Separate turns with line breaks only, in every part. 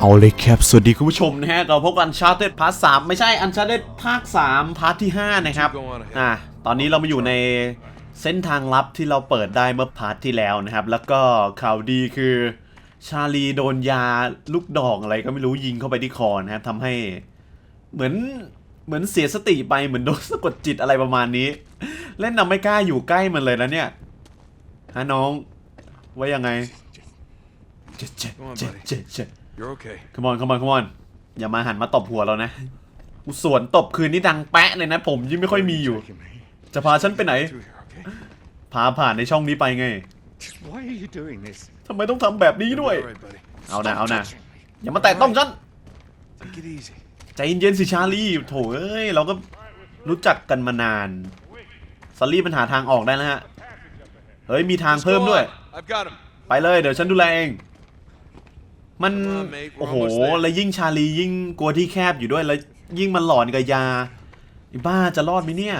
เอาเลยครับสวัสดีคุณผู้ชมนะฮะ เราพบกันชาร์เต็ดพาร์ทสามไม่ใช่อันชาร์เต็ดภาค3พาร์ทที่5นะครับอะตอนนี้เรามาอยู่ในเส้นทางลับที่เราเปิดได้เมื่อพาร์ทที่แล้วนะครับ แล้วก็ข่าวดีคือชาลีโดนยาลูกดอกอะไรก็ไม่รู้ยิงเข้าไปที่คอนะครับทำให้เหมือนเหมือนเสียสติไปเหมือนโดนสะกดจิตอะไรประมาณนี้ เล่นนำไม่กล้าอยู่ใกล้มันเลยนะเนี่ยฮะน้องว่ายังไงเจ็ดเจ็ดเจ็ดเจ็ดเจ็ด
You're okay.
ขมอนขมอนขมอนอย่ามาหันมาตบหัวเรานะกูสวนตบคืนนี่ดังแปะเลยนะผมยิ่งไม่ค่อยมีอยู่ จะพาฉันไปไหน
Through here, okay?
พาผ่านในช่องนี้ไปไง
Just why are you doing this?
ทำไมต้องทำแบบนี้ด้วย
All right, buddy.
เอานะเอานะอย่ามาแตะต้องฉัน
Take it easy.
ใจเย็นๆสิชาลีโถเอ้ยเราก็รู้จักกันมานานซอลลี่มันหาทางออกได้แล้วฮะ เฮ้ยมีทาง
Let's
เพิ่ม
go
ด้วย
on. I've got him.
ไปเลยเดี๋ยวฉันดูแลเอง มันโอ้โหแล้วยิ่งชาลียิ่งกลัวที่แคบอยู่ด้วยแล้วยิ่งมันหลอนกับยาไอ้บ้าจะรอดไหมเนี่ย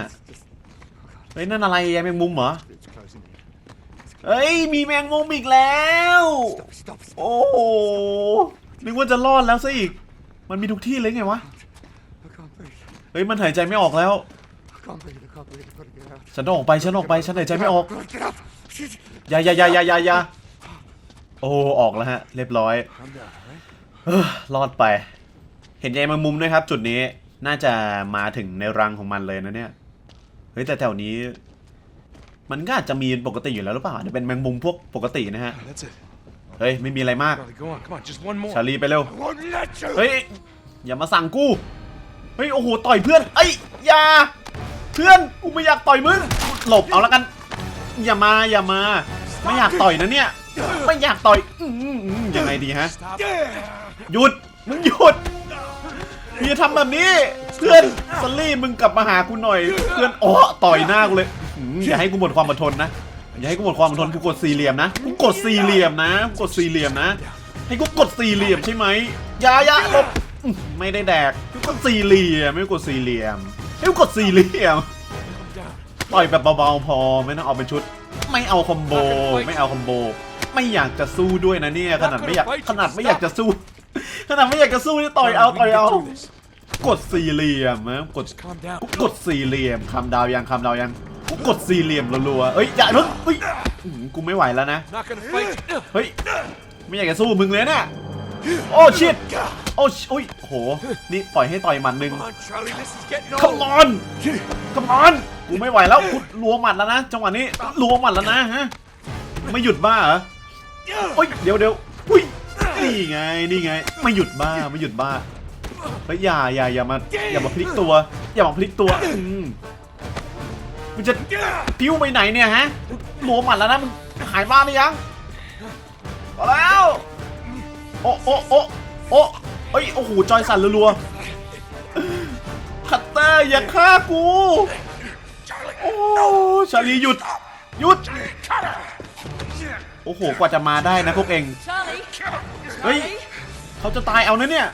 เฮ้ยนั่นอะไรยาแมงมุมเหรอเฮ้ยมีแมงมุมอีกแล้ว โอ้โหนึกว่าจะรอดแล้วซะอีก มันมีทุกที่เลยไงวะเฮ้ยมันหายใจไม่ออกแล้วฉันต้องออกไปฉันออกไปฉันหายใจไม่ออกยาอย่าอย่าอย่าอย่าอย่า โอ้ออกแล้วฮะ เรียบร้อย
Calm down, all right?
เอ้อรอดไป เห็นใยแมงมุมด้วยครับ จุดนี้น่าจะมาถึงในรังของมันเลยนะเนี่ยเฮ้ยแต่แถวนี้ มันก็อาจจะมีปกติอยู่แล้วหรือเปล่าอาจจะเป็นแมงมุมพวกปกตินะฮะ
Oh, that's it.
เฮ้ยไม่มีอะไรมาก
Charlie, go on. Come on. Just one more.
ชาลีไปเร็ว
I won't let you.
เฮ้ยอย่ามาสั่งกูเฮ้ยโอ้โหต่อยเพื่อนเอ้ยอย่าเพื่อนกูไม่อยากต่อยมึงหลบเอาแล้วกัน อย่ามาอย่ามา ไม่อยากต่อยนะเนี่ย ไม่อยากต่อยอืมอืมอืมยังไงดีฮะ
Stop.
หยุด มึงหยุดอย่าทำแบบนี้ เพื่อนสลลี่มึงกลับมาหากูหน่อย เพื่อนอ๋อต่อยหน้ากูเลยอืมอย่าให้กูหมดความอดทนนะ อย่าให้กูหมดความอดทน กูกดสี่เหลี่ยมนะ กูกดสี่เหลี่ยมนะกูกดสี่เหลี่ยมนะ ให้กูกดสี่เหลี่ยมใช่ไหมอย่าอย่าหลบอื้อไม่ได้แดก กูกดสี่เหลี่ยม ไม่กดสี่เหลี่ยม ให้กูกดสี่เหลี่ยม ต่อยแบบเบาๆพอไม่ต้องเอาเป็นชุด ไม่เอาคอมโบ ไม่เอาคอมโบ ไม่อยากจะสู้ด้วยนะเนี่ยขนาดไม่อยากขนาดไม่อยากจะสู้ ขนาดไม่อยากจะสู้นี่ต่อยเอา
We
ต่อย
can
เอา
get through this.
กดสี่เหลี่ยมนะกด
Just calm down.
กูกดสี่เหลี่ยมคำดาวยังคำดาวยังกูกดสี่เหลี่ยมรัวๆเอ้ยอย่าลุกเฮ้ยอื้อหือกูไม่ไหวแล้วนะ
Not gonna fight.
เฮ้ยไม่อยากจะสู้มึงเลยเนี่ยโอ้ชิตโอ้ชโอ้ยโห นี่ปล่อยให้ต่อยหมัดหนึ่ง
Come on, Charlie. This is getting
คัม
old.
ออนคัมออนกูไม่ไหวแล้วกูรัวหมัดแล้วนะจังหวะนี้รัวหมัดแล้วนะฮะไม่หยุดบ้าเหรอ โอ้ยเดี๋ยวเดี๋ยวอุ้ยนี่ไงนี่ไงไม่หยุดบ้าไม่หยุดบ้าเฮ้ยอย่าอย่าอย่ามาอย่ามาพลิกตัว อย่ามาพลิกตัวอืมมึงจะพิ้วไปไหนเนี่ยฮะรัวหมัดแล้วนะมึงหายบ้าหรือยังพอแล้วโอ้โอ้โอ้โอ้เอ้ยโอ้โหจอยสั่นรัวๆคัตเตอร์อย่าฆ่ากูโอ้ชาลีหยุดหยุด อ้โห กว่าจะมาได้นะพวกเอง
Charlie!
เฮ้ย เขาจะตายเอานะเนี่ย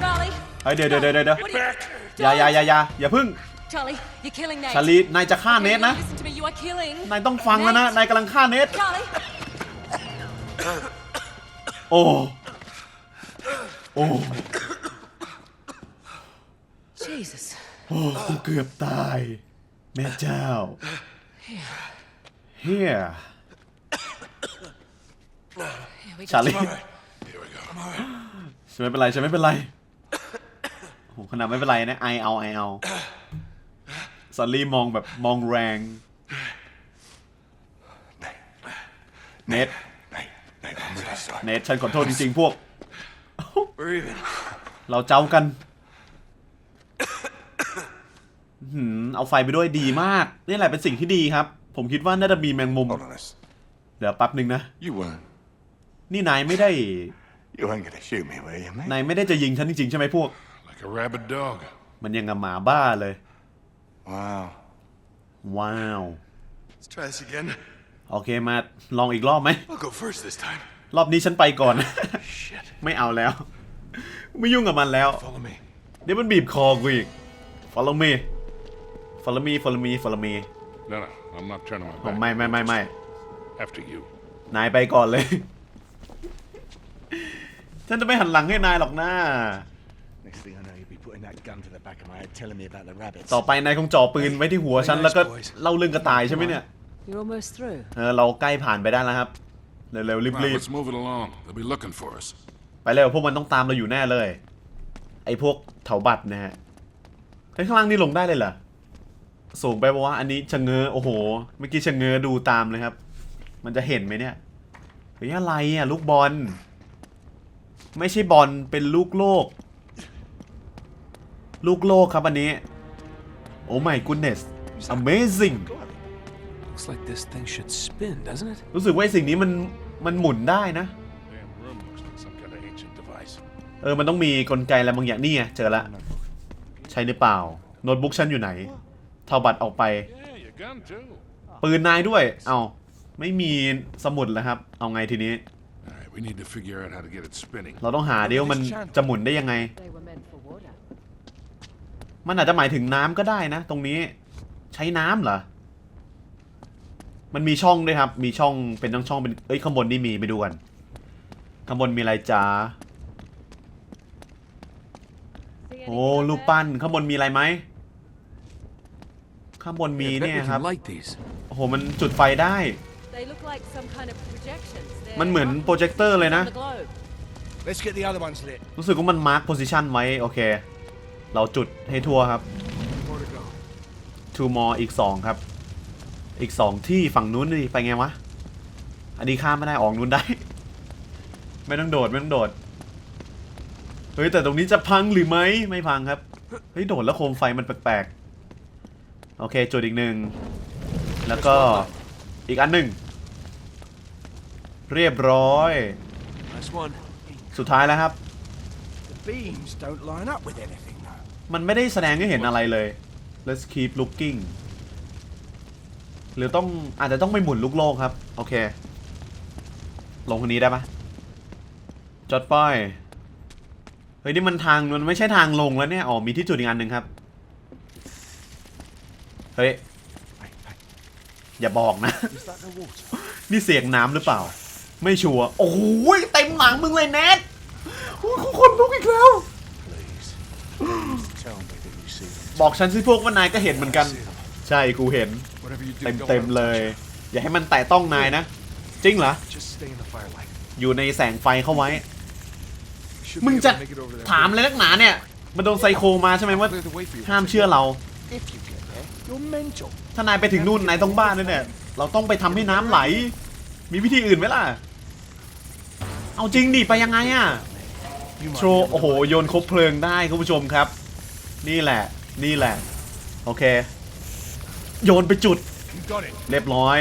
Charlie!
เฮ้ยเดี๋ยวเดี๋ยวเดี๋ยวเดี๋ยว
What are you...
อย่าอย่าอย่าอย่าอย่าพึ่ง
Charlie, you're killing Nate.
ชาลีนายจะฆ่าเนทนะ
Listen to me, you are killing.
นายต้องฟังแล้วนะ นายกำลังฆ่าเนท
Charlie!
โอ้ โอ้
Jesus.
โอ้กูเกือบตาย แม่เจ้า เฮีย
Here we
ชา
go.
ลีฉันไม่เป็นไรฉันไม่เป็นไรโหขนาดไม่เป็นไรนะไอเอาไอเอาซอลลี่มองแบบมองแรงเนท
Mate, mate, I'm really sorry.
เนทฉันขอโทษจริงๆพวก
We're even.
เราเจ้ากันหืมเอาไฟไปด้วยดีมาก นี่แหละเป็นสิ่งที่ดีครับ ผมคิดว่าน่าจะมีแมงมุม
Hold on a s-
เดี๋ยวแป๊บหนึ่งนะ
You weren't.
นี่นายไม่ได้
You weren't gonna shoot me, were you, mate?
นายไม่ได้จะยิงฉันจริงๆใช่ไหมพวก
Like a rabid dog.
มันยังกับหมาบ้าเลย
Wow.
ว้าว
Let's try this again.
โอเคมาลองอีกรอบไหม
I'll go first this time.
รอบนี้ฉันไปก่อน
Shit.
ไม่เอาแล้ว ไม่ยุ่งกับมันแล้ว
Follow me.
เดี๋ยวมันบีบคอกูอีก follow me follow me follow me follow me
No, no, I'm not turning my
ผม
back.
ไม่ไม่ไม่ไม่
After you.
นายไปก่อนเลย ฉันจะไม่หันหลังให้นายหรอกนะ
Next thing I know, you'll be putting that gun to the back of my head, telling me about the rabbits.
ต่อไปนายคงจ่อปืนไว้ที่หัวฉันแล้วก็เล่าเรื่องกระต่ายใช่ไหมเนี่ย
You're almost through.
เออเราใกล้ผ่านไปได้แล้วครับเร็วๆ
Come on,
รีบ
let's move it along. They'll be looking for us.
ๆ ไปเร็วพวกมันต้องตามเราอยู่แน่เลย ไอ้พวกเถาบัตรนะฮะเฮ้ยข้างล่างนี่ลงได้เลยเหรอสูงไปปะวะอันนี้ชะเง้อโอ้โห เมื่อกี้ชะเง้อดูตามเลยครับ มันจะเห็นไหมเนี่ยเฮ้ยอะไรอะลูกบอล ไม่ใช่บอลเป็นลูกโลก ลูกโลกครับอันนี้ โอ้ my goodness amazing
Looks like this thing should spin, doesn't it?
รู้สึกว่าไอ้สิ่งนี้มันมันหมุนได้นะ
Damn room looks like some kind of ancient device.
เออ มันต้องมีกลไกอะไรบางอย่างนี่ไงเจอละ ใช่หรือเปล่า โน้ตบุ๊กฉันอยู่ไหน เท่าบัตรออกไป
Yeah, your gun too.
ปืนนายด้วย เอา ไม่มีสมุดแล้วครับ เอาไงทีนี้
All right, we need to figure out how to get it spinning.
เราต้องหาเดียวามันจะหมุนได้ยังไง
They were meant for water.
มันอาจจะหมายถึงน้ำก็ได้นะ ตรงนี้ใช้น้ำเหรอ มันมีช่องด้วยครับ มีช่องเป็นช่องช่องๆเป็นเอ้ยข้างบนนี่มีไปดูกัน ข้างบนมีอะไรจ้า
See
โอ้
anything up
รูป
there?
ปั้นข้างบนมีอะไรไหม ข้างบนมี
I bet
เนี่ย
we
ครับ
can light these.
โอ้โห มันจุดไฟได้
They look like some kind of projections. They're
มันเหมือนโปรเจคเตอร์เลยนะ
on the globe.
Let's get the other ones lit.
รู้สึกว่ามันมาร์คโพซิชันไว้ โอเค เราจุดให้ทั่วครับ
More to go.
two more อีก 2 ครับ อีก 2 ที่ฝั่งนู้นนี่ไปไงวะ อันนี้ข้ามไม่ได้ออกนู้นได้ ไม่ต้องโดด ไม่ต้องโดด เฮ้ย แต่ตรงนี้จะพังหรือไม่ไม่พังครับ เฮ้ย โดดแล้วโคมไฟมันแปลกๆ โอเค จุดอีกหนึ่ง แล้วก็อีกอันหนึ่ง เรียบร้อย
Nice one.
สุดท้ายแล้วครับ
The beams don't line up with anything, though.
มันไม่ได้แสดงให้เห็นอะไรเลย let's keep looking หรือต้องอาจจะต้องไปหมุนลูกโลกครับ โอเค ลงคนนี้ได้ปะจอดป้ายเฮ้ย นี่มันทาง มันไม่ใช่ทางลงแล้วเนี่ย อ๋อ มีที่จุดอีกอันหนึ่งครับ เฮ้ย
Hey, hey,
อย่าบอกนะ
is that the water?
นี่เสียงน้ำหรือเปล่า ไม่ชัวร์โอ้โหเต็มหลังมึงเลยเน็ตโอ้ยคนลุกอีกแล้ว
Please. Please tell me that you see them.
บอกฉันสิพวกว่านายก็เห็นเหมือนกัน
See them.
ใช่กูเห็น
Whatever you do,
เต็ม
don't
เต็ม
let 'em
เลย
touch you.
อย่าให้มันแตะต้องนายนะ จริงเหรอ
Just stay in the firelight.
อยู่ในแสงไฟเข้าไว้
You should
มึง
be able
จะ
to make it over there.
ถามเลยนักหนาเนี่ย มันโดนไซโคมาใช่ไหมว่า
Clear the way for you.
ห้ามเชื่อเรา
If you get there, you're mental.
ถ้านายไปถึงนู่นนายต้องบ้าแน่ๆเราต้องไปทำให้น้ำไหล มีวิธีอื่นไหมล่ะ เอาจริงดิไปยังไงอะโชว์โอ้โหโยนคบเพลิงได้คุณผู้ชมครับ นี่แหละ นี่แหละ โอเค โยนไปจุด เรียบร้อย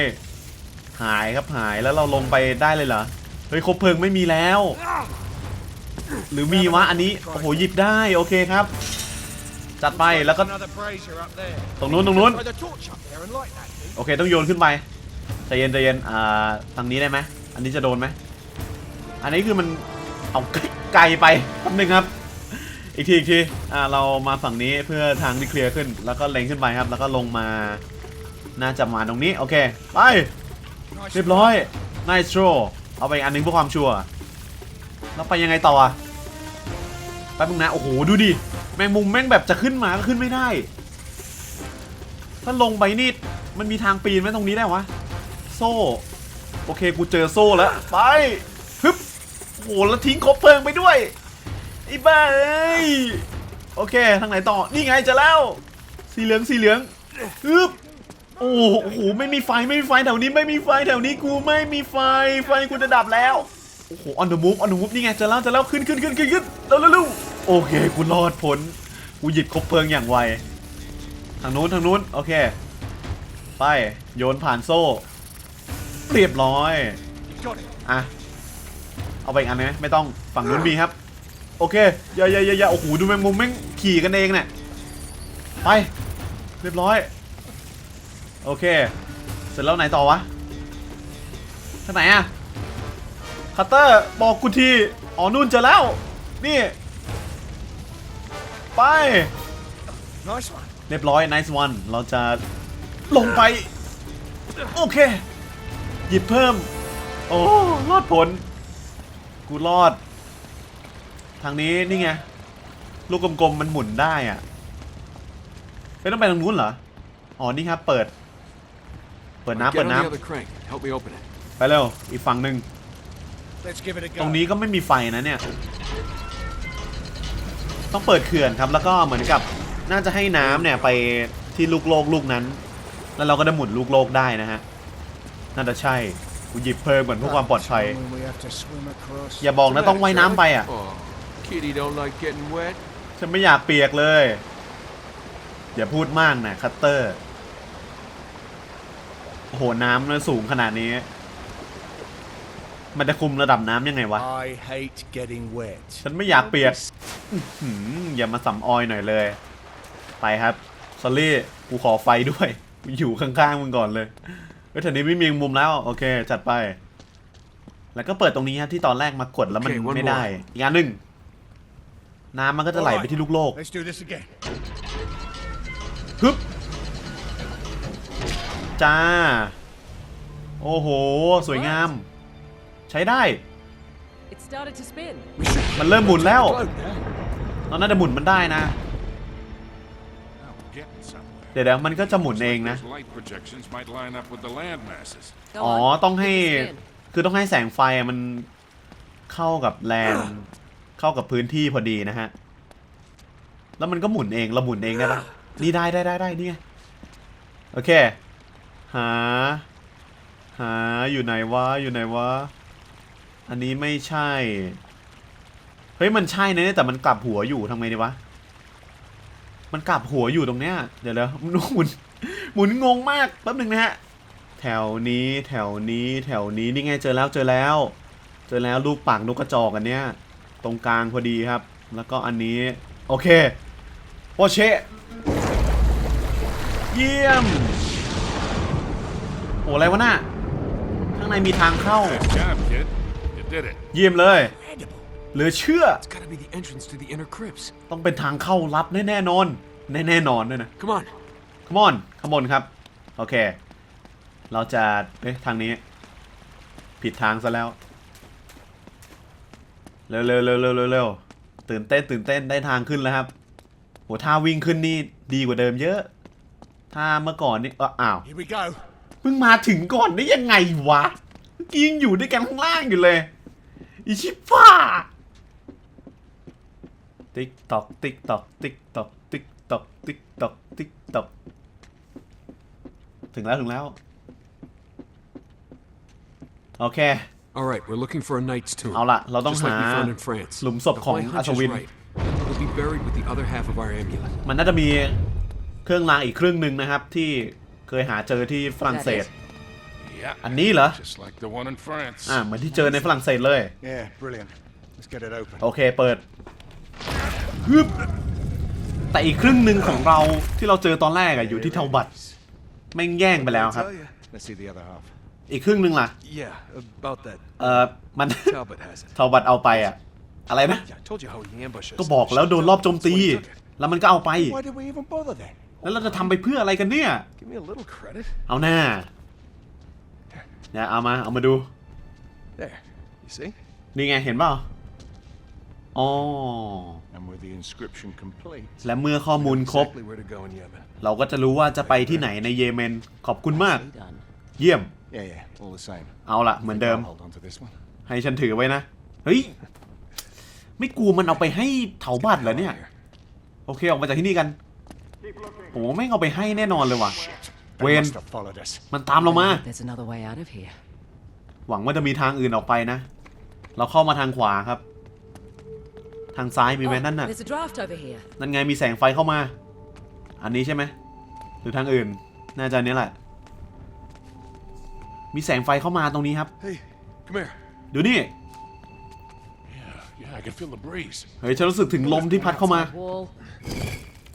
หายครับหายแล้วเราลงไปได้เลยเหรอเฮ้ยคบเพลิงไม่มีแล้ว หรือมีวะอันนี้โอ้โหหยิบได้โอเคครับ จัดไปแล้วก็ตรงนู้นตรงนู้นโอเคต้องโยนขึ้นไปใจเย็นใจเย็นอ่าทางนี้ได้ไหมอันนี้จะโดนไหม อันนี้คือมันเอาไกลไปแป๊บนึงครับ อีกทีอีกทีอ่าเรามาฝั่งนี้เพื่อทางที่เคลียร์ขึ้น แล้วก็เล็งขึ้นไปครับ แล้วก็ลงมา น่าจะมาตรงนี้ โอเค ไป
Nice
เรียบร้อย nice throw เอาไปอีกอันหนึงเพื่อความชัวร์แล้วไปยังไงต่ออะแป๊บนึงนะ โอ้โห ดูดิ แมงมุมแม่งแบบจะขึ้นมาก็ขึ้นไม่ได้ ถ้าลงไปนี่ มันมีทางปีนไหมตรงนี้ได้วะ โซ่ โอเค กูเจอโซ่แล้ว ไปฮึบโอ้โหแล้วทิ้งคบเพลิงไปด้วยไอ้บ้าเอ้ยโอเคทางไหนต่อนี่ไงจะแล้ว สีเหลืองสีเหลืองฮึบโอ้โหไม่มีไฟไม่มีไฟแถวนี้ไม่มีไฟแถวนี้กูไม่มีไฟไฟกูจะดับแล้วโอ้โห on the move on the move นี่ไงจะแล้วจะแล้วขึ้นขึ้นขึ้นขึ้นขึ้นเร็วเร็วโอเคกูรอดพ้นกูหยิบคบเพลิงอย่างไวทางนู้นทางนู้นโอเค ไปโยนผ่านโซ่เรียบร้อยอะ เอาไปอีกอันไหมไม่ต้องฝั่งนู้นมีครับ โอเคอย่าอย่าอย่าโอ้โหดูแมงมุมแม่งขี่กันเองเนี่ยไปเรียบร้อย โอเค เสร็จแล้วไหนต่อวะท่าไหนอะคัตเตอร์บอกกูทีอ๋อนู่นเจอแล้ว นี่ ไป
Nice one.
เรียบร้อย nice one เราจะลงไป โอเค หยิบเพิ่ม โอ้รอดผล กูรอด ทางนี้นี่ไง ลูกกลมๆมันหมุนได้อะไม่ต้องไปทางนู้นเหรอ อ๋อ นี่ครับ เปิด เปิด
Get
น้ำ
on
เปิด
the
น้
other crank. Help me open it. ำ
ไปเร็ว อีกฝั่งหนึ่ง
Let's give it a go.
ตรงนี้ก็ไม่มีไฟนะเนี่ย ต้องเปิดเขื่อนครับ แล้วก็เหมือนกับ น่าจะให้น้ำเนี่ยไปที่ลูกโลกลูกนั้น แล้วเราก็ได้หมุนลูกโลกได้นะฮะ น่าจะใช่ กูหยิบเพิ่มเหมือนเพื่อความปลอดภัย
When we have to swim across.
อย่าบอกนะต้องว่ายน้ำไปอะ
Oh, kitty don't like getting wet.
ฉันไม่อยากเปียกเลย อย่าพูดมากนะคัตเตอร์โอ้โหน้ำมันสูงขนาดนี้ มันจะคุมระดับน้ำยังไงวะ
I hate getting wet.
ฉันไม่อยากเปียกอื้อหืออย่ามาสำออยหน่อยเลย ไปครับซอลลี่ กูขอไฟด้วย กูอยู่ข้างๆมึงก่อนเลย เฮ้ยแถวนี้ไม่มีมุมแล้ว โอเค จัดไป แล้วก็เปิดตรงนี้ครับที่ตอนแรกมากดแล้วมัน
โอเค one
ไม่ได้
more
อีกอันหนึ่งน้ำมันก็จะไหลไปที่ลูกโลก
Let's do this again.
ฮึบจ้า โอ้โห สวยงาม ใช้ได้
It started to spin.
มันเริ่มหมุนแล้ว
Float now.
ตอนนั้นจะหมุนมันได้นะ ดี๋ยวเดี๋ยวมันก็จะหมุนเองนะ
Those light projections might line up with the land masses.
Go
อ๋อ
on.
ต้องให้
Spin.
คือต้องให้แสงไฟอะมันเข้ากับแลนด์เข้ากับพื้นที่พอดีนะฮะ แล้วมันก็หมุนเองเราหมุนเองได้ปะนี่ได้ได้ได้ได้นี่ไง โอเค หา หา อยู่ไหนวะ อยู่ไหนวะ อันนี้ไม่ใช่ เฮ้ย มันใช่นะเนี่ยแต่มันกลับหัวอยู่ทำไงดีวะ มันกลับหัวอยู่ตรงเนี้ย เดี๋ยวแล้วหมุนหมุนงงมากแป๊บหนึ่งนะฮะ แถวนี้แถวนี้แถวนี้นี่ไงเจอแล้วเจอแล้ว เจอแล้วลูกปากนกกระจอกอันเนี้ย ตรงกลางพอดีครับ แล้วก็อันนี้โอเคโอเชะเยี่ยม โอ้อะไรวะน่ะข้างในมีทางเข้า
Good job, kid. You did it.
เยี่ยมเลย เหลือเชื่อ
It's gotta be the entrance to the inner crypts.
ต้องเป็นทางเข้าลับแน่แน่ๆนอนแน่แน่ๆนอนด้วยนะ
Come on.
ขมอนขางบวนครับ โอเค เราจะเอ๊ะทางนี้ ผิดทางซะแล้ว เร็วเร็วเร็วเร็วเร็วเร็วตื่นเต้นตื่นเต้นได้ทางขึ้นแล้วครับโหท่าวิ่งขึ้นนี่ดีกว่าเดิมเยอะถ้าเมื่อก่อนนี่เอ้ออ้าว
Here we go.
เพิ่งมาถึงก่อนได้ยังไงวะเมื่อกี้ยังอยู่ด้วยกันข้างล่างอยู่เลย อีชิฟ้า ติ๊กตอกติ๊กตอกติ๊กตอกติ๊กตอกติ๊กตอกติ๊กตอกถึงแล้ว ถึงแล้ว โอเค
All right, we're looking for a knight's tomb.
เอาล่ะ เราต้อง
Just
หา
like we found in France.
หลุมศพ
If
ของ
my
อั
hunch
ศ
is
วิน
right, it'll be buried with the other half of our amulet.
มันน่าจะมีเครื่องรางอีกครึ่งหนึ่งนะครับ ที่เคยหาเจอที่ฝรั่งเศส
Yeah.
อันนี้เหรอ
Just like the one in France.
อ่าเหมือนที่เจอในฝรั่งเศสเลย
Yeah, brilliant. Let's get it open.
โอเค เปิด ฮึบแต่อีกครึ่งหนึ่งของเราที่เราเจอตอนแรกอะอยู่ที่เทาบัตแม่งแย่งไปแล้วครับ
Let's see the other half.
อีกครึ่งหนึ่งล่ะ
Yeah, about that.
เออมัน
Talbot has it.
เทาบัตเอาไปอะอะไรนะ
Yeah, I told you how he ambushed us.
ก็บอกแล้วโดนรอบโจมตี แล้วมันก็เอาไป
Why did we even bother then?
แล้วเราจะทำไปเพื่ออะไรกันเนี่ย
Give me a little credit.
เอาหน้าเนี่ยเอามาเอามาดู
There. You see?
นี่ไงเห็นเปล่า อ๋อ
And with the inscription complete.
และเมื่อข้อมูลครบ
Exactly where to go in Yemen.
เราก็จะรู้ว่าจะไปที่ไหนในเยเมน ขอบคุณมาก
Nicely done.
เยี่ยม
Yeah, yeah, all the same.
เอาละเหมือนเดิม
I'll hold on to this one.
ให้ฉันถือไว้นะ เฮ้ย ไม่กลัวมันเอาไปให้เถาบัตรเหรอเนี่ย โอเค ออกมาจากที่นี่กันโอ้ไม่งเอาไปให้แน่นอนเลยว่ะ
They
When-
must have followed us.
มันตามเรามา
There's another way out of here.
หวังว่าจะมีทางอื่นออกไปนะ เราเข้ามาทางขวาครับ ทางซ้ายมีไหม
Oh,
นั่นน่ะ
there's a draft over here.
นั่นไงมีแสงไฟเข้ามา อันนี้ใช่ไหมหรือทางอื่น น่าจะอันนี้แหละ มีแสงไฟเข้ามาตรงนี้ครับ
Hey, come here.
ดูนี่
Yeah, yeah, I can feel the breeze.
เฮ้ย ฉันรู้สึกถึงลมที่พัดเข้ามา
Outside Wall.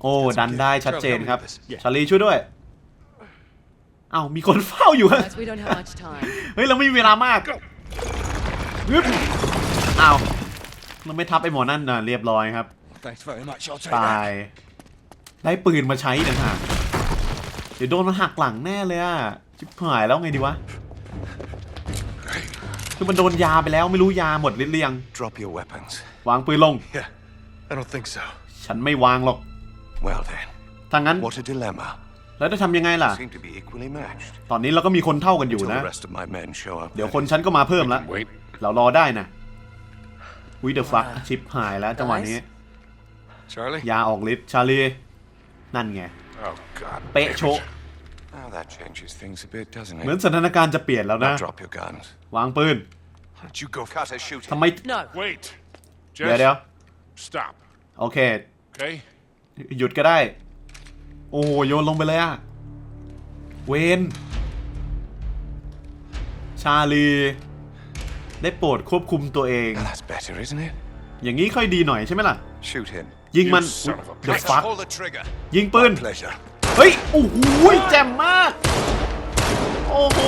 โอ้ ดันได้ชัดเจนครับ
Yeah.
ชาลีช่วยด้วยอ้าวมีคนเฝ้าอยู่
Guys, we don't have much time.
เฮ้ย เราไม่มีเวลามากฮึบอ้าว เราไม่ทับไอ้หมอนั่นนะเรียบร้อยครับ
Thanks very much. I'll take
ตายได้ปืนมาใช้ต่างหากเดี๋ยวโดนมันหักหลังแน่เลยอะชิบหายแล้วไงดีวะเคือมันโดนยาไปแล้วไม่รู้ยาหมดหรือยัง
Drop your weapons.
วางปืนลง
Yeah, I don't think so.
ฉันไม่วางหรอก
Well then,
ถ้างั้น
what a dilemma.
แล้วจะทำยังไงล่ะ
Seem to be equally matched.
ตอนนี้เราก็มีคนเท่ากันอยู่
Until
นะ
the rest of my men show up.
เดี๋ยวคนฉันก็มาเพิ่มแล้ว
Wait.
เรารอได้นะ วิเดอร์ฟักชิปหายแล้วจังหวะนี้
Charlie?
ยาออกฤทธิ์ชาลีนั่นไง
Oh, God.
เป๊ะ
damn it.
โชะ
Now that changes things a bit, doesn't
เหมือน
it?
สถานการณ์จะเปลี่ยนแล้วนะ
Now drop your guns.
วางปืน
Why don't you go Carter, shoot
ทำไม
No.
Wait.
เดี๋ยว
Jess,
เดี๋ยว
stop.
โอเค
Okay?
หยุดก็ได้ โอ้โหโยนลงไปเลยอะเวน ชาลี ได้โปรดควบคุมตัวเอง
Now that's better, isn't it?
อย่างนี้ค่อยดีหน่อยใช่ไหมล่ะ
Shoot him.
ยิงมัน
You son of a
เดือด
Carter,
ฟัก
pull the trigger.
ยิงปืน
Pleasure.
เฮ้ย โอ้โหแจ่มมาก โอ้โห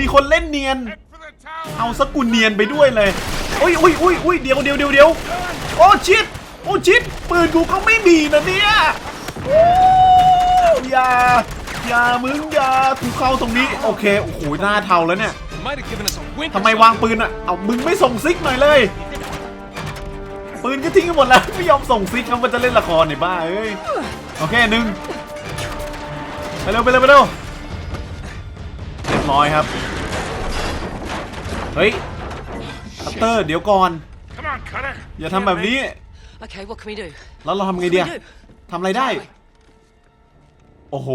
มีคนเล่นเนียน
For the tower!
เอาสกุลเนียนไปด้วยเลยอุ้ยอุ้ยอุ้ยอุ้ยเดี๋ยวเดี๋ยวเดี๋ยวเดี๋ยวโอ้ชิดโอ้ชิดปืนกูก็ไม่มีนะเนี่ยโอ้อย่า อย่ามึงอย่ากูเข้าตรงนี้ โอเค โอ้โห หน้าเทาแล้วเนี่ย
Might have given us a wink.
ทำไมวางปืนอะ เอามึงไม่ส่งซิกหน่อยเลย ปืนก็ทิ้งกันหมดแล้ว ไม่ยอมส่งซิกครับมันจะเล่นละครนี่บ้าเอ้ย โอเคหนึ่งไปเร็วไปเร็วไปเร็วเรียบร้อยครับ เฮ้ยคัตเตอร์เดี๋ยวก่อน
Come on, Cutter.
อย่าทำแบบนี้
Okay, what can we do?
แล้วเราทำไง
What
ดี
can
อะ
we do?
ทำอะไรได้ โอ้โห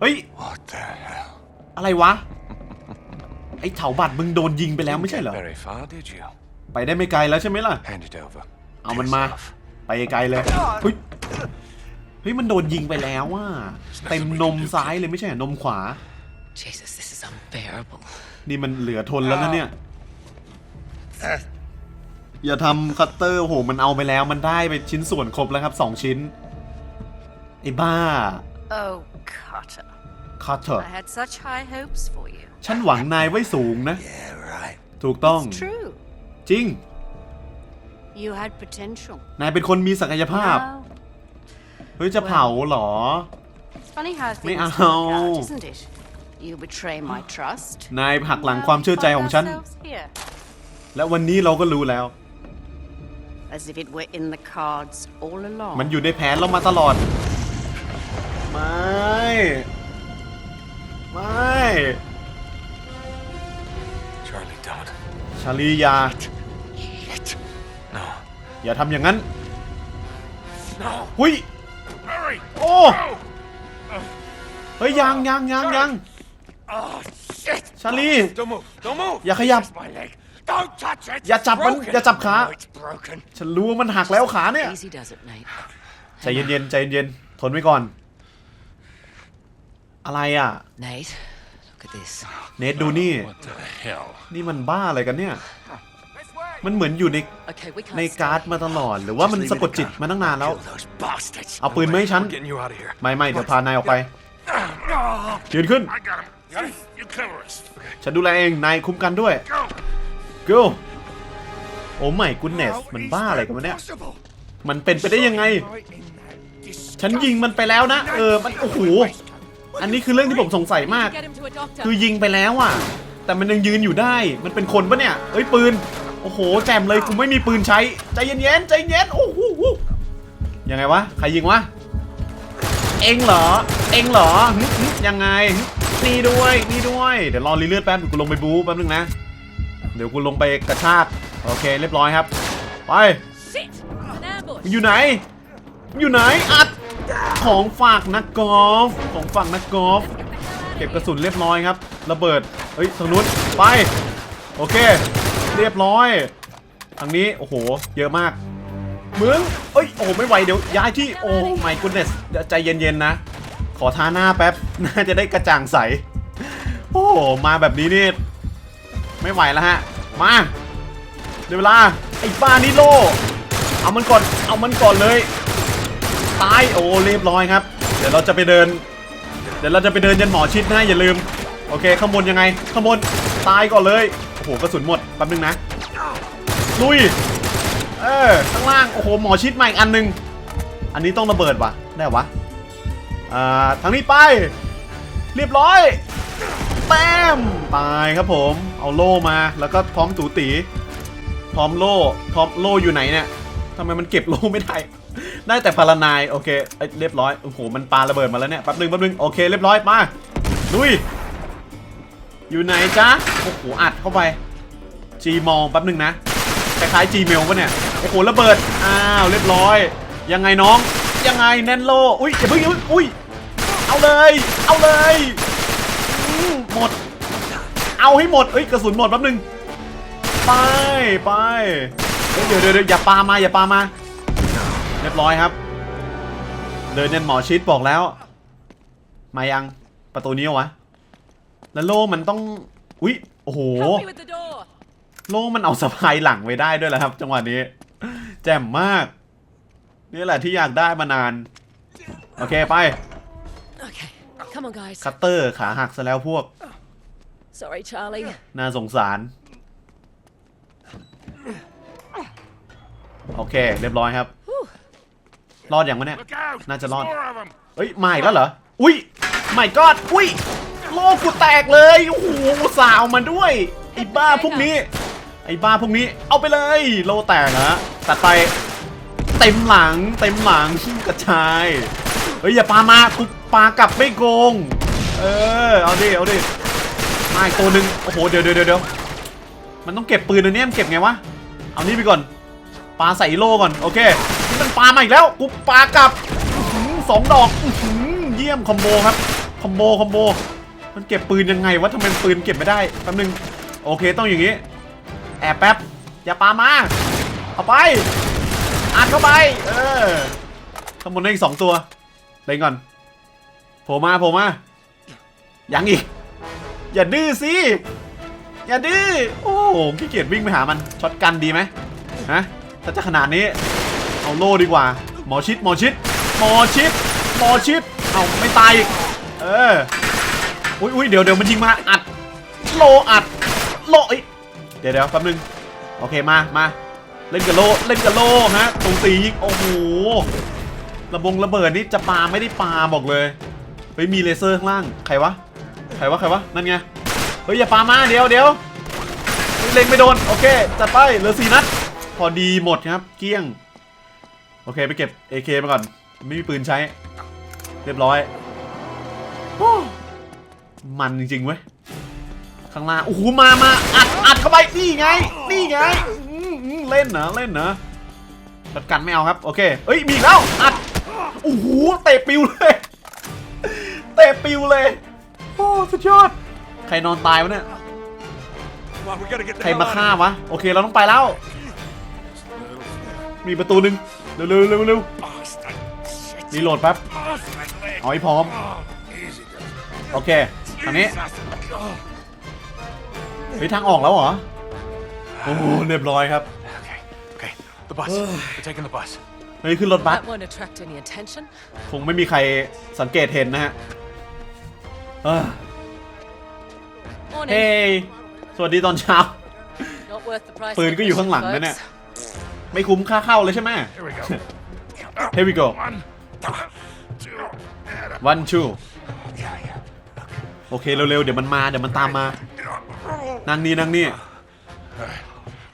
เฮ้ย
What the hell?
อะไรวะ ไอ้เถาบัตรมึงโดนยิงไปแล้วไม่ใช่เหรอ
Very far, did you?
ไปได้ไม่ไกลแล้วใช่ไหมล่ะ
Hand it over.
เอามันมา
Piss off.
ไปไกลเลยเฮ้ยเฮ้ยมันโดนยิงไปแล้วว่าเต็มนมซ้ายเลยไม่ใช่เหรอนมขวา
Jesus, this is unbearable.
นี่มันเหลือทนแล้วนะเนี่ย อย่าทำคัตเตอร์โอ้โหมันเอาไปแล้วมันได้ไปชิ้นส่วนครบแล้วครับสองชิ้น ไอ้บ้า
Oh, Carter.
คัตเตอร์
I had such high hopes for you.
ฉันหวังนายไว้สูงนะ
Yeah, right.
ถูกต้อง
It's true.
จริง
You had potential.
นายเป็นคนมีศักยภาพ
Now,
เฮ้ย จะเผาเหรอ
it's funny how things
ไม่
work
เอา
out, isn't it? You betray my trust.
นายหักหลังความเชื่อใจของฉัน
Find ourselves here,
และวันนี้เราก็รู้แล้ว
as if it were in the cards all along.
มันอยู่ในแผนเรามาตลอด ไม่ ไม่
Charlie, don't.
ชาลีอยา
Shit. No.
อย่าทำอย่างนั้น
No.
หุย
Hurry!
โอ้ เฮ้ยยังยังยังยัง
Oh, shit.
ชาลี
Don't move. Don't move.
อย่าขยับ
It's my leg. Don't touch it.
อย่าจับมัน
Broken.
อย่าจับขา
No, it's broken.
ฉันรู้ว่ามันหักแล้วขาเนี่ย
Easy does it, Nate.
ใจเย็นๆใจเย็นๆทนไว้ก่อน อะไรอะ
Nate, look at this.
เนทดูนี่
What the hell?
นี่มันบ้าอะไรกันเนี่ย มันเหมือนอยู่ใน
Okay, we
ใน
can't
การ์ด
stay.
มาตลอด หรือว่ามันสะกดจิตมาตั้งนานแล้ว
Kill those bastards.
เอาปืนมาให้ฉัน
We're getting you out of here.
ไม่ไม่เดี๋ยวพานายออกไปยืนขึ้น
I got him. Got him. You cover us.
ฉันดูแลเอง นายคุ้มกันด้วย
Go!
go โอ้ไม่กุนเนส มันบ้าอะไรกันวะเนี่ย
Possible.
มันเป็นไปได้ยังไง
Right in that
ฉันยิงมันไปแล้วนะ เออ มัน โอ้โห อันนี้คือเรื่องที่ผมสงสัยมาก
Get him to a doctor.
คือยิงไปแล้วอะ แต่มันยังยืนอยู่ได้ มันเป็นคนปะเนี่ย เอ้ยปืน โอ้โห แจมเลยกูไม่มีปืนใช้ ใจเย็นๆ ใจเย็น โอ้โหยังไงวะ ใครยิงวะ เอ็งเหรอ เอ็งเหรอหึหึยังไงหึนี่ด้วย นี่ด้วย เดี๋ยวรอรีเลือดแป๊บเดี๋ยวกูลงไปบู๊แป๊บนึงนะ เดี๋ยวกูลงไปกระชาก โอเค เรียบร้อยครับ ไป
Shit! An ambush.
อยู่ไหน อยู่ไหน อัด ของฝากนักกอล์ฟของฝากนักกอล์ฟเก็บกระสุนเรียบร้อยครับ ระเบิด เฮ้ยทางนู้นไป โอเค เรียบร้อยทางนี้ โอ้โห เยอะมากมึงเอ้ย โอ้โหไม่ไหว เดี๋ยวย้ายที่ โอ้ไม่กุนเนสใจเย็นๆนะ ขอทาหน้าแป๊บ น่าจะได้กระจ่างใส โอ้โหมาแบบนี้นี่ ไม่ไหวแล้วฮะ มาเดี๋ยวเวลา ไอ้บ้านี่โล เอามันก่อน เอามันก่อนเลย ตายโอ้เรียบร้อยครับ เดี๋ยวเราจะไปเดิน เดี๋ยวเราจะไปเดินยันหมอชิดนะอย่าลืมโอเคข้างบนยังไงข้างบนตายก่อนเลยโอ้โหกระสุนหมดแป๊บนึงนะลุยเออข้างล่างโอ้โหหมอชิดใหม่อันหนึง อันนี้ต้องระเบิดวะได้วะอ่าทางนี้ไป เรียบร้อยแต้มตายครับผม เอาโล่มาแล้วก็พร้อมตูตีพร้อมโล่พร้อมโล่อยู่ไหนเนี่ยทำไมมันเก็บโล่ไม่ได้ ได้แต่พารานายโอเคเรียบร้อยโอ้โหมันปาระเบิดมาแล้วเนี่ยแป๊บนึงแป๊บนึงโอเคเรียบร้อยมาลุยอยู่ไหนจ๊ะโอ้โหอัดเข้าไปจีมองแป๊บนึงนะคล้ายๆ Gmail ปะเนี่ยโอ้โหระเบิดอ้าวเรียบร้อย ยังไงน้องยังไงแนนโลอุ้ยอย่าเพิ่งอุ้ยเอาเลย เอาเลยหมด เอาให้หมดเอ้ยกระสุนหมดแป๊บนึงไปไปเดี๋ยวเดี๋ยวอย่าปามาอย่าปามา รียบร้อยครับ เดินเน้นหมอชิดบอกแล้ว มายังประตูนี้เหรอวะ แล้วโล่มันต้อง อุ้ยโอ้โห
Help me with the door.
โล่มันเอาสะพายหลังไว้ได้ด้วยแหละครับ จังหวะนี้ แจ่มมาก นี่แหละที่อยากได้มานาน โอเคไป
Okay, come on, guys.
คัตเตอร์ขาหักซะแล้วพวก
Sorry, Charlie.
น่าสงสาร โอเค เรียบร้อยครับ รอดอย่างวะเนี่ย
Look out!
Not a
There's
lot.
more of them.
เฮ้ยมาอีกแล้วเหรอ อุ้ยไม่กอดอุ้ยโลกูแตกเลย โอ้โหอุตสาวเอามาด้วยไอ้บ้าพวกนี้ ไอ้บ้าพวกนี้ เอาไปเลย โลแตกนะตัดไปเต็มหลัง เต็มหลังกระชาย เฮ้ยอย่าปามากูปากลับไม่โกง เออ เอาดิ เอาดิ มาอีกตัวหนึ่งโอ้โห เดี๋ยวเดี๋ยวเดี๋ยวมันต้องเก็บปืนอันนี้มันเก็บไงวะ เอานี่ไปก่อน ปาใส่อีโลก่อน โอเคนี่ มันปามาอีกแล้วกูปากลับสองดอกอเยี่ยมคอมโบครับคอมโบคอมโบมันเก็บปืนยังไงวะทำไมปืนเก็บไม่ได้แป๊บนึงโอเคต้องอย่างงี้ แอบแป๊บอย่าปามาเอาไปอัดเข้าไป เออข้างบนได้อีกสองตัวเล่นก่อนโผล่มาโผล่มายังอีก อย่าดื้อสิอย่าดื้อโอ้โหขี้เกียจวิ่งไปหามันช็อตกันดีไหมฮะถ้าจะขนาดนี้ เอาโล่ดีกว่า หมอชิดหมอชิดหมอชิดหมอชิดเอาไม่ตายอีกเอออุ้ยอุ้ยเดี๋ยวเดี๋ยวมันยิงมาอัดโลอัดโลเอ้ยเดี๋ยวเดี๋ยวแป๊บนึงโอเคมามาเล่นกับโลเล่นกับโลฮะตรงตียิงโอ้โหระบงระเบิดนี่จะปาไม่ได้ปาบอกเลยเฮ้ยมีเลเซอร์ข้างล่างใครวะใครวะใครวะนั่นไงเฮ้ยอย่าปามาเดี๋ยวเดี๋ยวเล็งไม่โดนโอเคจัดไปเหลือสี่นัดพอดีหมดครับเกลี้ยง โอเคไปเก็บ AK ไปก่อน ไม่มีปืนใช้ เรียบร้อยโอ้มันจริงๆเว้ย ข้างล่าง โอ้โห มามาอัดอัดเข้าไป นี่ไง นี่ไงอืมอืมเล่นนะเล่นนะจัดกันไม่เอาครับ โอเคเฮ้ย มีอีกแล้ว อัด โอ้โห เตะปิวเลย เตะปิวเลย โอ้ สุดยอด ใครนอนตายวะเนี่ย
Come on, we gotta get the
ใคร
hell
มา
out
ฆ่า
of here.
วะ โอเค เราต้องไปแล้ว มีประตูหนึ่ง เร็วเร็วเร็วเร็ว
Bastard. Shit.
รีโหลดแป๊บ
Bastard leg.
เอาให้พร้อม
Oh, easy.
โอเคทางนี้
Jesus. Oh.
เฮ้ยทางออกแล้วเหรอ โอ้โหเรียบร้อยครับ
Okay, okay. The bus. We're taking the bus.
เฮ้ยขึ้นรถบัส
That won't attract any attention.
คงไม่มีใครสังเกตเห็นนะฮะเอ้อ
Morning.
เฮ้ยสวัสดีตอนเช้า
Not worth the price.
ปืน
of
ก็อยู่
admission,
ข้างหลังนะเนี่ย
folks.
ไม่คุ้มค่าเข้าเลยใช่ไหม
Here we go.
Here we go
One, two, and
one two โอเคเร็วๆเดี๋ยวมันมาเดี๋ยวมันตามมา นั่งนี่นั่งนี่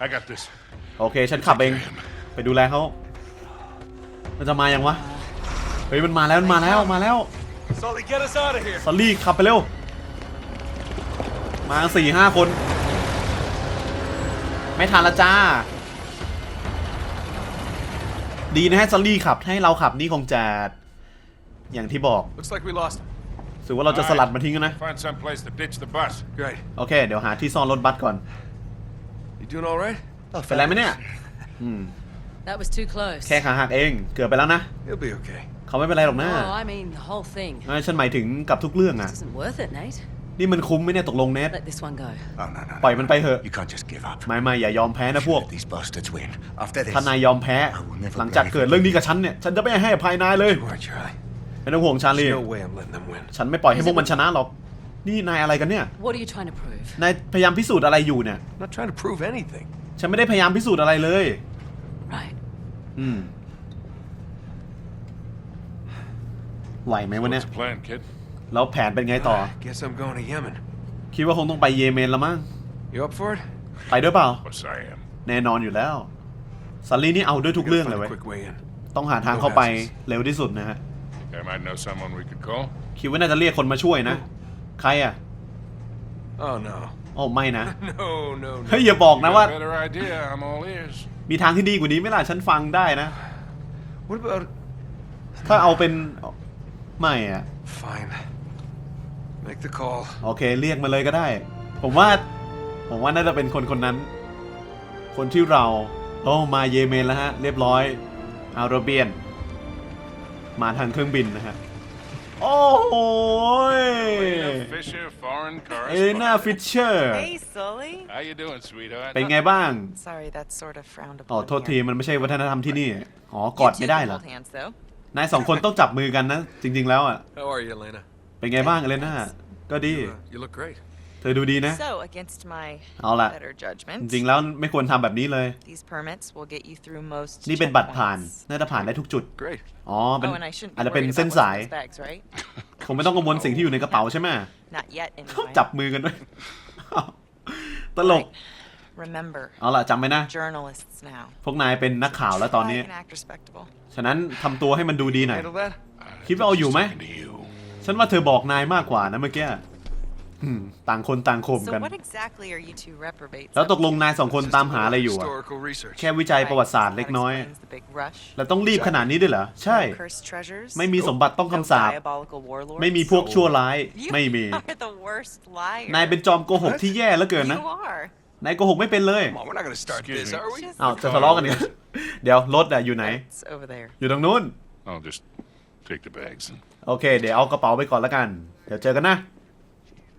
I got this.
โอเคฉันขับเอง ไปดูแลเขามันจะมายังวะ เฮ้ยมันมาแล้วมันมาแล้วมาแล้ว
Sully, get us out of here.
สลี่ขับไปเร็ว มาสี่ห้าคน ไม่ทันละจ้า ดีนะฮะสลี่ขับให้เราขับนี่คงจะอย่างที่บอก
Looks like we lost him.
ถือว่าเราจะสลัดมาทิ้งกันนะ
Find some place to ditch the bus.
Great.
โอเค เดี๋ยวหาที่ซ่อนรถบัสก่อน
You doing all right?
เป็นไรไหมเนี่ยอืม
That was too close.
แค่ขาหักเอง เกือบไปแล้วนะ
He'll be okay.
เขาไม่เป็นไรหรอกนะ
Oh, I mean the whole thing.
ไม่ฉันหมายถึงกับทุกเรื่องอะ
This isn't worth it, Nate.
นี่มันคุ้มไหมเนี่ยตกลงเนท
Let this one go.
Oh, no, no.
ปล่อยมันไปเถอะ
You can't just give up.
ไม่ไม่อย่ายอมแพ้นะพวก
Let these bastards win. After this.
ถ้านายยอมแพ้ หลังจากเกิดเรื่องนี้กับฉันเนี่ย ฉันจะไม่ให้อภัยนายเลย
Sure, Charlie.
ไม่ต้องห่วงชาลี
There's no way I'm letting them win.
ฉันไม่ปล่อยให้พวกมันชนะหรอก นี่นายอะไรกันเนี่ย
What are you trying to prove?
นายพยายามพิสูจน์อะไรอยู่เนี่ย
I'm not trying to prove anything.
ฉันไม่ได้พยายามพิสูจน์อะไรเลย
Right.
อืม ไหวไหมวันเนี้ย
What's the plan, kid?
แล้วแผนเป็นไงต่อ
Guess I'm going to Yemen.
คิดว่าคงต้องไปเยเมนแล้วมั้ง
You up for it?
ไปด้วยเปล่า
Yes, I am.
แน่นอนอยู่แล้วซันลี่นี่เอาด้วยทุก
We
เรื่อง
gotta
เลย
find
เว้
a
ย
quick way in.
ต้องหาทางเข้าไปเร็วที่สุดนะฮะ
I might know someone we could call.
คิดว่าน่าจะเรียกคนมาช่วยนะ ใครอะ
Oh no.
โอ้ไม่นะ
No, no,
เฮ้ย
no.
อย่าบอกนะ
You
ว่า
got a better idea. I'm all ears.
มีทางที่ดีกว่านี้ไหม่ล่ะฉันฟังได้นะ
What about?
ถ้าเอาเป็น ไม่อะ
Fine. Make the call.
โอเคเรียกมาเลยก็ได้ ผมว่า ผมว่าน่าจะเป็นคนคนนั้น คนที่เรา โอ้มาเยเมนแล้วฮะ เรียบร้อย อาราเบียน มาทางเครื่องบินนะฮะ โอ้โหย
Lena Fisher, foreign
เอน่า
correspondent.
ฟิชเชอร์
Hey, Sully.
How you doing, sweetheart?
เป็นไงบ้าง
Sorry, that's sort of frowned
อ๋อ
upon.
โทษที
here.
มันไม่ใช่วัฒนธรรมที่นี่ อ๋อก
You
อด
two
ไม่ได้
can
เหรอ
hold hands, though.
นายสองคนต้องจับมือกันนะ จริง ๆ แล้วอะ
How are you, Elena?
เป็นไงบ้างเอเลน่าก็ดี
You, uh, you look great.
เธอดูดีนะ
So, against my
เอาล่ะ
better judgment,
จริงๆแล้วไม่ควรทำแบบนี้เลย
these permits will get you through most
นี่เป็นบัตรผ่าน
checkpoints.
น่าจะผ่านได้ทุกจุด
Great.
อ๋อ เป็น
Oh, and I shouldn't
อาจ
be
จะเป็น
worried
เส้น
about what's
สาย
in those bags, right?
คงไม่ต้องกังวลสิ่งที่อยู่ในกระเป๋าใช่ไหม
Not yet, anyway.
จับมือกันด้วย ตลก
Right. Remember,
เอาล่ะจำไว้นะ
journalists now.
พวกนายเป็นนักข่าวแล้วตอนนี้
I can act respectable.
ฉะนั้นทำตัวให้มันดูดีหน่อย
Handle that?
I
Keep it all
was
you,
just
man.
talking to you.
ฉันว่าเธอบอกนายมากกว่านะเมื่อกี้อืมต่างคนต่างข่ม
So
กัน
what exactly are you two reprobates?
แล้ว
up
ตกลง
to?
นายสองคนตามหาอะไรอยู่อะ
Historical research.
แค่วิจัย
Right,
ประวัติศาสตร์
that
เล็กน้อย
explains the big rush.
แล้วต้องรีบขนาดนี้ด้วยเหรอ ใช่
No cursed treasures.
ไม่มีสมบัติต้อง
No
คำสาป
diabolical warlords.
ไม่มีพวกชั่วร้าย
You
ไม่มี
are the worst liar.
นายเป็นจอมโกหกที่แย่เหลือเกินนะ
You are.
นายโกหกไม่เป็นเลย
Come on, we're not gonna start
Excuse
this,
me.
are we?
Just
อ้าวจะทะเลาะกันเนี่ยเดี๋ยวรถอะอยู่ไหน
It's over there.
อยู่ตรงนู้น
I'll just take the bags. and-
โอเค เดี๋ยวเอากระเป๋าไปก่อนละกัน เดี๋ยวเจอกันนะ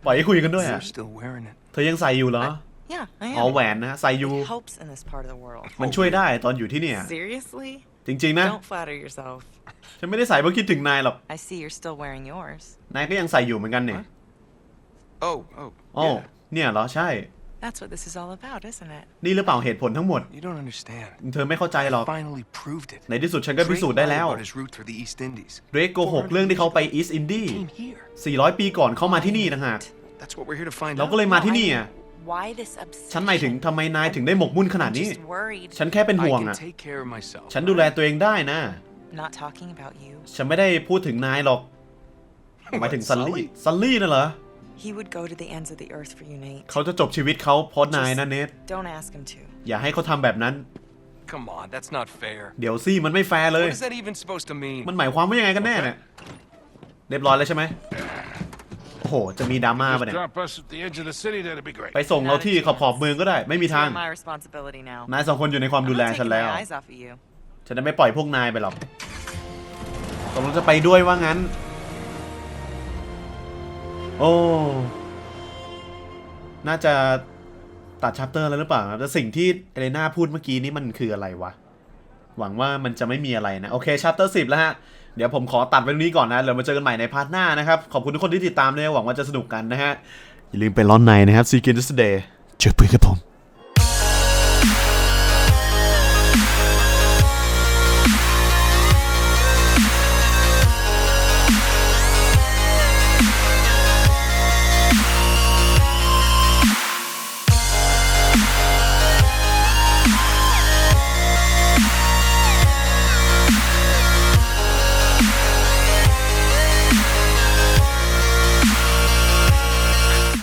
ปล่อยให้คุยกันด้วยอะ
You're still wearing it.
เธอยังใส่อยู่เหรอ
Yeah, I
อ๋อ
am.
แหวนนะ ใส่อยู่
It helps in this part of the world.
มันช่วยได้ตอนอยู่ที่เนี่ย
Seriously?
จริงๆนะ
Don't flatter yourself.
ฉันไม่ได้ใส่เพราะคิดถึงนายหรอก
I see you're still wearing yours.
นายก็ยังใส่อยู่เหมือนกันเนี่ย
Oh, oh,
โอ้
yeah.
เนี่ยเหรอ ใช่
That's what this is all about, isn't it?
นี่หรือเปล่าเหตุผลทั้งหมด
You don't understand.
เธอไม่เข้าใจหรอก
Finally proved it.
ในที่สุดฉันก็พิสูจน์ได้แล้ว
Drake lied about his route through the East Indies.
เดรกโกหกเรื่องที่เขาไปอีสต์อินดี
Came here.
400 ปีก่อนเขามาที่นี่ต่างหาก
That's what we're here to find
เรา
out.
ก็เลยมาที่นี่อะ
Why this obsession?
ฉันหมายถึงทำไมนายถึงได้หมกมุ่นขนาด
I'm
นี้
just worried.
ฉันแค่เป็นห่วง
I
อะ
can take care of myself.
ฉันดูแลตัวเองได้นะ
Not talking about you.
ฉันไม่ได้พูดถึงนายหรอก หมายถึงซันลี่ ซันลี่น่ะเหรอ
He would go to the ends of the earth for you, Nate.
เขาจะจบชีวิตเขาเพราะนายนะเนท
Don't ask him to.
อย่าให้เขาทำแบบนั้น
Come on, that's not fair.
เดี๋ยวซี่มันไม่แฟร์เลย
What is that even supposed to mean?
มันหมายความว่ายังไงกันแน่เนี่ยเรียบร้อยแล้วใช่ไหมโอ้โห จะมีดราม่า
Just
ปะเนี่ย
drop us at the edge of the city. That'd be great.
ไปส่งเราที่ขอบขอบเมืองก็ได้ ไม่มีทาง
It's my responsibility now.
นายสองคนอยู่ในความ
I'm
ดูแล
not
ฉัน
taking
แล้ว
my eyes off of you.
ฉันจะไม่ปล่อยพวกนายไปหรอกตกลงจะไปด้วยว่างั้น โอ้ น่าจะตัดชัปเตอร์แล้วหรือเปล่าครับแต่สิ่งที่เอเลน่าพูดเมื่อกี้นี้มันคืออะไรวะ หวังว่ามันจะไม่มีอะไรนะ โอเคชัปเตอร์สิบแล้วฮะ เดี๋ยวผมขอตัดไว้ตรงนี้ก่อนนะ เดี๋ยวมาเจอกันใหม่ในพาร์ทหน้านะครับ ขอบคุณทุกคนที่ติดตามเลยหวังว่าจะสนุกกันนะฮะ อย่าลืมไปร้อนในนะครับ See you again today เจอปืนกับผม